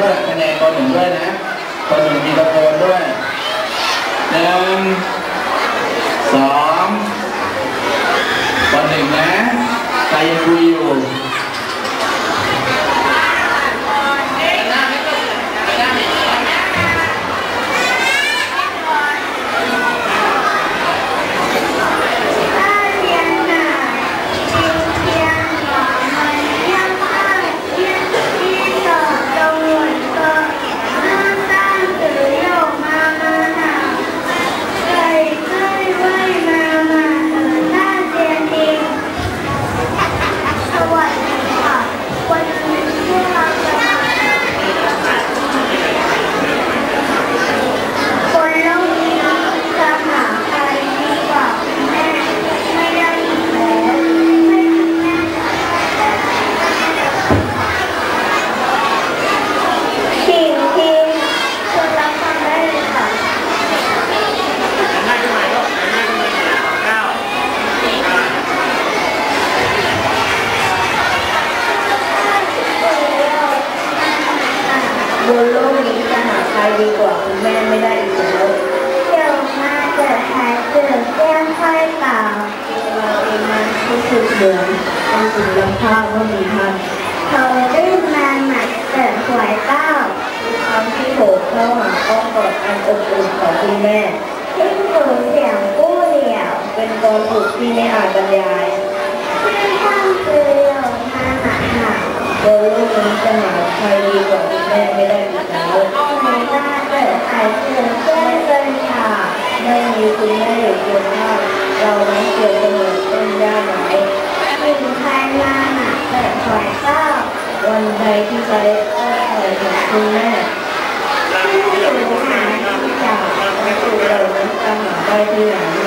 คะแนนคนหนึ่งด้วยนะคนหนึ่งมีตะโกนด้วยหนึ่งสองคนหนึ่งนะใครยังคุยอยู่ รดีกว่าคุณแม่ไม่ได้อีกแล้วเกี่ยวมาเกิดหายเกิดแก้ไขเปล่าเราเองมันรู้สึกเบื่อต้องถึงลำพ่อว่ามีท่านเขาดื้อมาหนักเกิดหวยเต้าคำที่หกเข้าหาอ้อมกอดอันอบอุ่นของคุณแม่ทิ้งหูเสียงกู้เหลี่ยว เป็นกองถูกที่ไม่อาจบรรยายเพื่ข้างเกลียวมาหนักหนักโดยลูกนี้จะหนาวใครดีกว่าคุณแม่ไม่ได้อีกแล้วายเพื่อนเพื่อนกันค่ะ ไม่มีคุณแม่หรือคุณพ่อเราไม่เจอกันเหมือนต้นยาหน่อยกินข้าวหน้าหนักแต่ขอร้าวันใดที่จะได้ก็ขอถึงคุณแม่ที่อยู่หาที่จากประตูเรานั้นตามหาได้ที่ไหน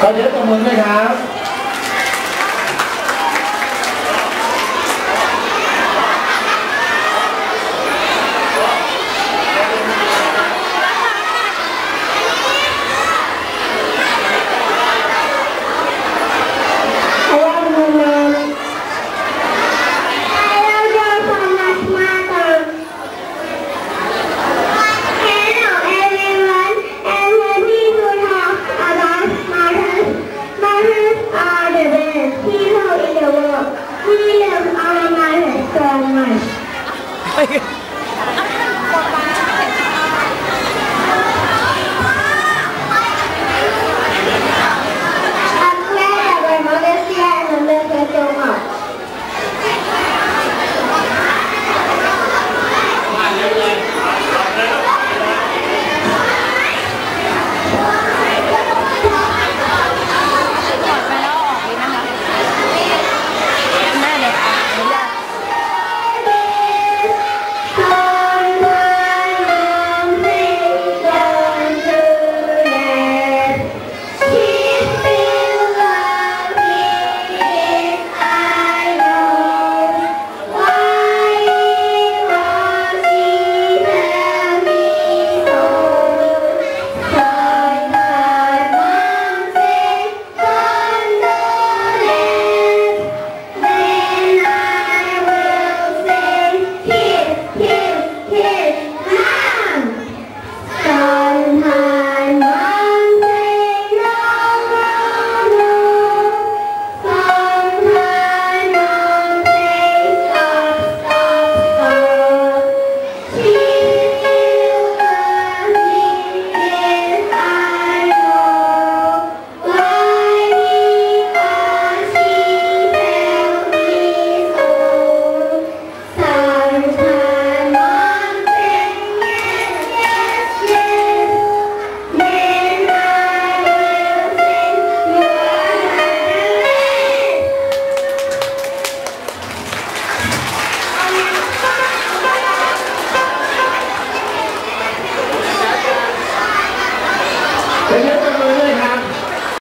ขอเยอะตบมือด้วยครับ